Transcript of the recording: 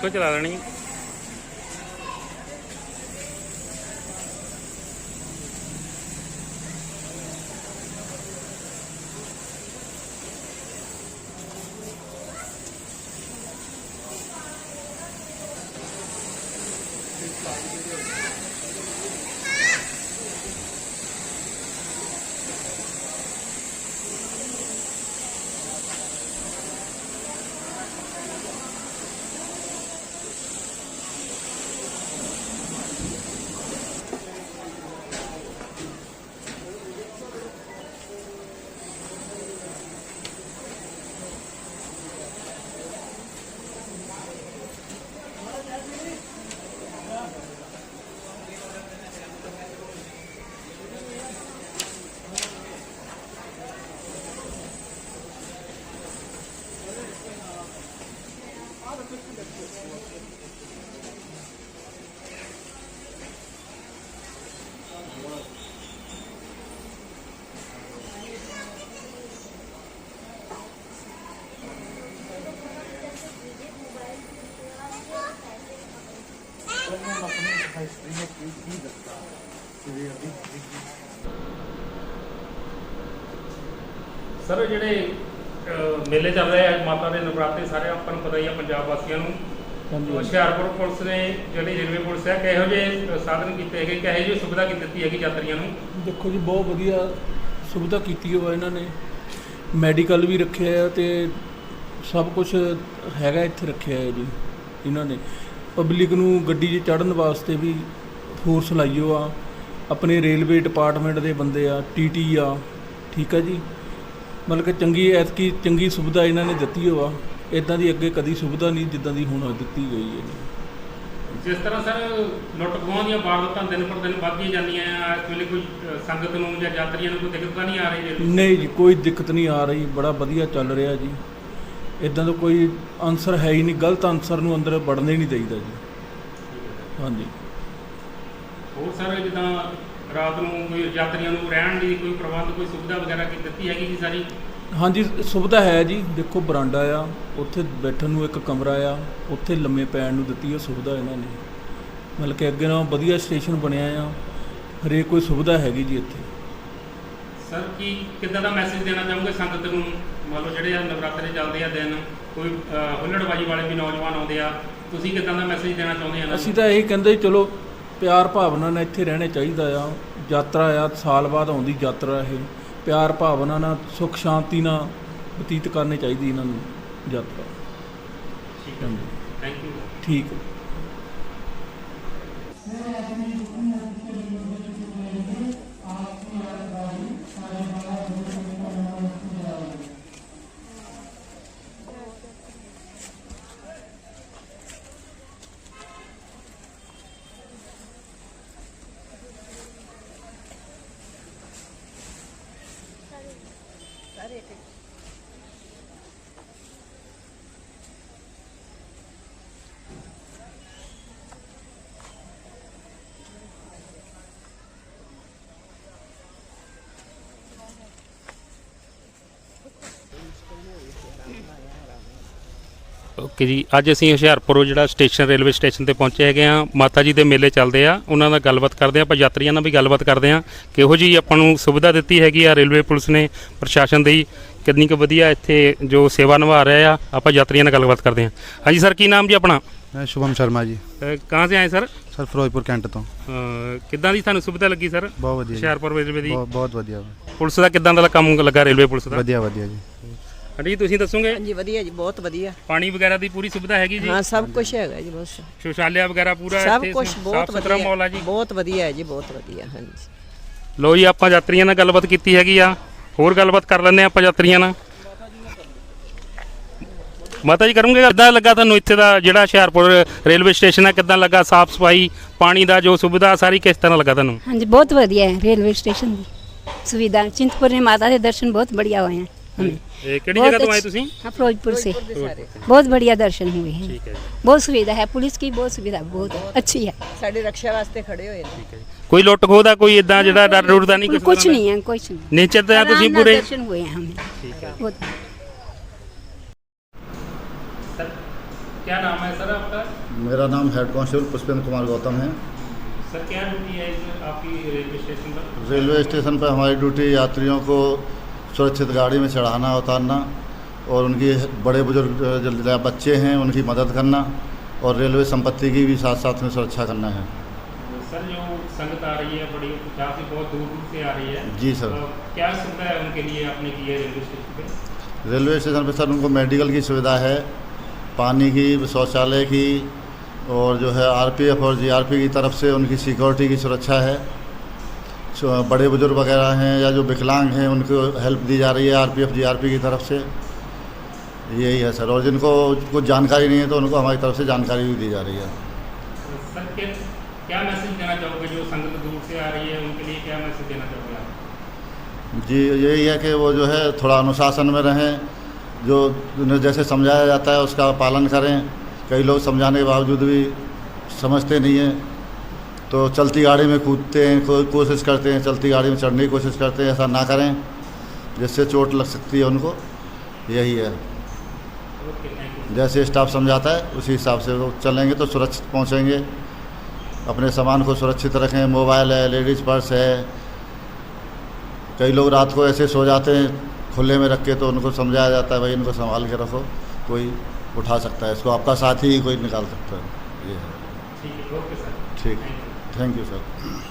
ਇੱਥੋਂ ਚਲਾ ਲੈਣੀ ਸਰ ਜਿਹੜੇ ਅਹ, ਮੇਲੇ ਚੱਲ ਰਹੇ ਆ ਮਾਤਾ ਦੇ ਨਵਰਾਤੇ ਸਾਰੇ ਆਪਾਂ ਨੂੰ ਪਤਾ ਹੀ ਆ ਪੰਜਾਬ ਵਾਸੀਆਂ ਨੂੰ। ਹੁਸ਼ਿਆਰਪੁਰ ਪੁਲਿਸ ਨੇ ਜਿਹੜੀ ਰੇਲਵੇ ਪੁਲਿਸ ਹੈ ਕਿਹੋ ਜਿਹੇ ਸਾਧਨ ਕੀਤੇ ਹੈਗੇ ਕਿਹੋ ਜਿਹੀ ਸੁਵਿਧਾ ਕੀ ਦਿੱਤੀ ਹੈਗੀ ਯਾਤਰੀਆਂ ਨੂੰ? ਦੇਖੋ ਜੀ ਬਹੁਤ ਵਧੀਆ ਸੁਵਿਧਾ ਕੀਤੀ ਹੋਆ ਇਹਨਾਂ ਨੇ। ਮੈਡੀਕਲ ਵੀ ਰੱਖਿਆ ਹੈ ਤੇ ਸਭ ਕੁਝ ਹੈਗਾ ਇੱਥੇ ਰੱਖਿਆ ਹੈ ਜੀ ਇਹਨਾਂ ਨੇ। ਪਬਲਿਕ ਨੂੰ ਗੱਡੀ 'ਚ ਚੜ੍ਹਨ ਵਾਸਤੇ ਵੀ ਫੋਰਸ ਲਾਈਓ ਆ। ਆਪਣੇ ਰੇਲਵੇ ਡਿਪਾਰਟਮੈਂਟ ਦੇ ਬੰਦੇ ਆ ਟੀਟੀ ਆ ਠੀਕ ਆ ਜੀ। ਮਤਲਬ ਕਿ ਚੰਗੀ ਐਤਕੀ ਚੰਗੀ ਸੁਵਿਧਾ ਇਹਨਾਂ ਨੇ ਦਿੱਤੀ ਹੋਆ ਇਦਾਂ ਦੀ ਅੱਗੇ ਕਦੀ ਸੁਵਿਧਾ ਨਹੀਂ ਜਿੱਦਾਂ ਦੀ ਹੁਣ ਦਿੱਤੀ ਗਈ ਹੈ ਜਿਸ ਤਰ੍ਹਾਂ ਸਰ ਲੁੱਟ ਖੋਹਾਂ ਦੀਆਂ ਵਾਰਦਾਤਾਂ ਦਿਨ ਪਰ ਦਿਨ ਵੱਧਦੀਆਂ ਜਾਂਦੀਆਂ ਆ ਇਸ ਵੇਲੇ ਕੋਈ ਸੰਗਤ ਨੂੰ ਜਾਂ ਯਾਤਰੀਆਂ ਨੂੰ ਕੋਈ ਦਿੱਕਤ ਤਾਂ ਨਹੀਂ ਆ ਰਹੀ ਨਹੀਂ ਜੀ ਕੋਈ ਦਿੱਕਤ ਨਹੀਂ ਆ ਰਹੀ। ਬੜਾ ਵਧੀਆ ਚੱਲ ਰਿਹਾ ਜੀ। ਇਦਾਂ ਦਾ ਕੋਈ ਆਨਸਰ ਹੈ ਹੀ ਨਹੀਂ ਗਲਤ ਆਨਸਰ ਨੂੰ ਅੰਦਰ ਵੜਨੇ ਨਹੀਂ ਦੇਈਦਾ ਜੀ। ਹਾਂਜੀ। ਹੋਰ ਸਰ ਜਿੱਦਾਂ ਰਾਤ ਨੂੰ ਕੋਈ ਯਾਤਰੀਆਂ ਨੂੰ ਰਹਿਣ ਦੀ ਕੋਈ ਪ੍ਰਬੰਧ ਕੋਈ ਸੁਵਿਧਾ ਵਗੈਰਾ ਕੀ ਦਿੱਤੀ ਹੈਗੀ ਜੀ ਸਾਰੀ? ਹਾਂਜੀ ਸੁਵਿਧਾ ਹੈ ਜੀ। ਦੇਖੋ ਬਰਾਂਡਾ ਆ ਉੱਥੇ ਬੈਠਣ ਨੂੰ ਇੱਕ ਕਮਰਾ ਆ ਉੱਥੇ ਲੰਮੇ ਪੈਣ ਨੂੰ ਦਿੱਤੀ ਉਹ ਸੁਵਿਧਾ ਇਹਨਾਂ ਨੇ। ਮਤਲਬ ਕਿ ਅੱਗੇ ਨਾਲੋਂ ਵਧੀਆ ਸਟੇਸ਼ਨ ਬਣਿਆ ਆ ਹਰੇਕ ਕੋਈ ਸੁਵਿਧਾ ਹੈਗੀ ਜੀ ਇੱਥੇ। ਸਰ ਕੀ ਕਿੱਦਾਂ ਦਾ ਮੈਸੇਜ ਦੇਣਾ ਚਾਹੋਗੇ ਸੰਗਤ ਨੂੰ? ਮੰਨ ਲਓ ਜਿਹੜੇ ਆ ਨਵਰਾਤਰੇ ਚੱਲਦੇ ਆ ਦਿਨ ਕੋਈ ਹੁੱਲੜਬਾਜੀ ਵਾਲੇ ਵੀ ਨੌਜਵਾਨ ਆਉਂਦੇ ਆ ਤੁਸੀਂ ਕਿੱਦਾਂ ਦਾ ਮੈਸੇਜ ਦੇਣਾ ਚਾਹੁੰਦੇ ਆ ਅਸੀਂ ਤਾਂ ਇਹੀ ਕਹਿੰਦੇ ਚਲੋ ਪਿਆਰ ਭਾਵਨਾ ਨਾਲ ਇੱਥੇ ਰਹਿਣੇ ਚਾਹੀਦਾ ਆ। ਯਾਤਰਾ ਆ ਸਾਲ ਬਾਅਦ ਆਉਂਦੀ ਯਾਤਰਾ ਇਹ। ਪਿਆਰ ਭਾਵਨਾ ਨਾਲ ਸੁਖ ਸ਼ਾਂਤੀ ਨਾਲ ਬਤੀਤ ਕਰਨੀ ਚਾਹੀਦੀ ਇਹਨਾਂ ਨੂੰ ਯਾਤਰਾ। ਠੀਕ ਹੈ। ਹਾਂਜੀ। ਥੈਂਕ ਯੂ ਠੀਕ। ਹੈ ਓਕੇ ਜੀ ਅੱਜ ਅਸੀਂ ਹੁਸ਼ਿਆਰਪੁਰ ਜਿਹੜਾ ਸਟੇਸ਼ਨ ਰੇਲਵੇ ਸਟੇਸ਼ਨ ਤੇ ਪਹੁੰਚੇ ਹੈਗੇ ਆ ਮਾਤਾ ਜੀ ਦੇ ਮੇਲੇ ਚੱਲਦੇ ਆ ਉਹਨਾਂ ਨਾਲ ਗੱਲਬਾਤ ਕਰਦੇ ਆ ਆਪਾਂ ਯਾਤਰੀਆਂ ਨਾਲ ਵੀ ਗੱਲਬਾਤ ਕਰਦੇ ਆ। ਕਿਹੋ ਜੀ ਆਪਾਂ ਨੂੰ ਸੁਵਿਧਾ ਦਿੱਤੀ ਹੈਗੀ ਆ ਰੇਲਵੇ ਪੁਲਿਸ ਨੇ ਪ੍ਰਸ਼ਾਸਨ ਦੀ? ਕਿੰਨੀ ਕੁ ਵਧੀਆ ਇੱਥੇ ਜੋ ਸੇਵਾ ਨਿਭਾ ਰਹੇ ਆ ਆਪਾਂ ਯਾਤਰੀਆਂ ਨਾਲ ਗੱਲਬਾਤ ਕਰਦੇ ਆ। ਹਾਂਜੀ ਸਰ ਕੀ ਨਾਮ ਜੀ ਆਪਣਾ? ਮੈਂ ਸ਼ੁਭਮ ਸ਼ਰਮਾ ਜੀ। ਕਹਾਂ ਸੇ ਆਏ ਸਰ? ਸਰ ਫਿਰੋਜ਼ਪੁਰ ਕੈਂਟ ਤੋਂ। ਕਿੱਦਾਂ ਦੀ ਤੁਹਾਨੂੰ ਸੁਵਿਧਾ ਲੱਗੀ ਸਰ? ਬਹੁਤ ਵਧੀਆ। ਹੁਸ਼ਿਆਰਪੁਰ ਰੇਲਵੇ ਦੀ। ਬਹੁਤ ਵਧੀਆ। ਪੁਲਿਸ ਦਾ ਕਿੱਦਾਂ ਦਾ ਕੰਮ ਲੱਗਾ ਰੇਲਵੇ ਪੁਲਿਸ ਦਾ? ਵਧੀਆ ਵਧੀਆ ਜੀ। ਹਾਂਜੀ ਤੁਸੀਂ ਦੱਸੋਗੇ? ਹਾਂਜੀ ਵਧੀਆ ਜੀ ਬਹੁਤ ਵਧੀਆ। ਪਾਣੀ ਵਗੈਰਾ ਦੀ ਪੂਰੀ ਸੁਵਿਧਾ ਹੈਗੀ ਜੀ? ਹਾਂ ਸਭ ਕੁਝ ਹੈਗਾ ਜੀ ਬਸ। ਸ਼ੌਚਾਲਿਆ ਵਗੈਰਾ ਪੂਰਾ ਸਭ ਕੁਝ ਬਹੁਤ ਵਧੀਆ। ਜੀ? ਬਹੁਤ ਵਧੀਆ ਹੈ ਜੀ ਬਹੁਤ ਵਧੀਆ ਹਾਂਜੀ। ਲੋ ਜੀ ਆਪਾਂ ਯਾਤਰੀਆਂ ਨਾਲ ਗੱਲਬਾਤ ਕੀਤੀ ਹੈਗੀ ਆ। ਹੋਰ ਗੱਲਬਾਤ ਕਰ ਲੈਂਦੇ ਆਪਾਂ ਯਾਤਰੀਆਂ ਨਾਲ। ਮਾਤਾ ਜੀ ਕਰੂੰਗੇ ਕਿੱਦਾਂ ਲੱਗਾ ਤੁਹਾਨੂੰ ਇੱਥੇ ਦਾ ਜਿਹੜਾ ਹੁਸ਼ਿਆਰਪੁਰ ਰੇਲਵੇ ਸਟੇਸ਼ਨ ਹੈ? ਕਿੱਦਾਂ ਲੱਗਾ ਸਾਫ਼ ਸਫ਼ਾਈ ਪਾਣੀ ਦਾ ਜੋ ਸੁਵਿਧਾ ਸਾਰੀ ਕਿਸ ਤਰ੍ਹਾਂ ਲੱਗਾ ਤੁਹਾਨੂੰ? ਹਾਂਜੀ ਬਹੁਤ ਵਧੀਆ ਹੈ ਰੇਲਵੇ ਸਟੇਸ਼ਨ ਦੀ। ਸੁਵਿਧਾ ਚਿੰਤਪੁਰਨੀ ਮਾਤਾ ਦੇ ਦਰਸ਼ਨ ਬਹੁਤ ਬੜੀਆ ਹੋਏ ਹਨ हमें ਇਹ ਕਿਹੜੀ बहुत ਜਗ੍ਹਾ ਤੋਂ ਆਏ अच्छी- ਤੁਸੀਂ हाँ फिरोजपुर से बहुत बढ़िया दर्शन हुए हैं ਠੀਕ ਹੈ ਜੀ बहुत सुविधा है पुलिस की बहुत सुविधा बहुत अच्छी है ਸਾਡੀ ਰੱਖਿਆ ਵਾਸਤੇ ਖੜੇ ਹੋਏ ਨੇ ਕੋਈ ਲੁੱਟ ਖੋਹ ਦਾ ਕੋਈ ਇਦਾਂ ਜਿਹੜਾ ਡਰ ਡਰ ਦਾ ਨਹੀਂ कुछ कुछ नहीं है कुछ नहीं ਨੇਚਰ ਤੇ आराम ਤੁਸੀਂ नाल ਪੂਰੇ दर्शन हुए हैं हमें ਠੀਕ ਹੈ बहुत क्या नाम है सर आपका मेरा नाम हेड कांस्टेबल पुष्पेंद्र कुमार गौतम है सर क्या ड्यूटी है इस आपकी रेलवे स्टेशन पर रेलवे स्टेशन पर हमारी ड्यूटी यात्रियों को सुरक्षित गाड़ी में चढ़ाना उतारना और उनकी बड़े बुज़ुर्ग जो बच्चे हैं उनकी मदद करना और रेलवे संपत्ति की भी साथ साथ में सुरक्षा करना है। सर जो संगत आ रही है बड़ी काफ़ी बहुत दूर दूर से आ रही है। जी सर। तो क्या सुविधा है उनके लिए आपने की है रेलवे स्टेशन पे? रेलवे स्टेशन पर सर उनको मेडिकल की सुविधा है पानी की शौचालय की और जो है आरपीएफ और जीआरपी की तरफ़ से उनकी सिक्योरिटी की सुरक्षा है। बड़े बुज़ुर्ग वगैरह हैं या जो विकलांग हैं उनको हेल्प दी जा रही है आरपीएफ जीआरपी की तरफ़ से। यही है सर और जिनको कुछ जानकारी नहीं है तो उनको हमारी तरफ़ से जानकारी भी दी जा रही है। सर क्या क्या मैसेज देना चाहोगे जो संगत दूर से आ रही है उनके लिए क्या मैसेज देना चाहोगे आप? जी यही है कि वो जो है थोड़ा अनुशासन में रहें जो उन्हें जैसे समझाया जाता है उसका पालन करें। कई लोग समझाने के बावजूद भी समझते नहीं हैं। तो चलती गाड़ी में कूदते हैं कोशिश करते हैं चलती गाड़ी में चढ़ने की कोशिश करते हैं ऐसा ना करें जिससे चोट लग सकती है उनको यही है। जैसे स्टाफ समझाता है उसी हिसाब से वो चलेंगे तो सुरक्षित पहुँचेंगे। अपने सामान को सुरक्षित रखें मोबाइल है लेडीज़ पर्स है। कई लोग रात को ऐसे सो जाते हैं खुले में रख के तो उनको समझाया जाता है भाई इनको संभाल के रखो कोई उठा सकता है इसको आपका साथी ही कोई निकाल सकता है ये है। ठीक থ্যাংক ইউ স্যার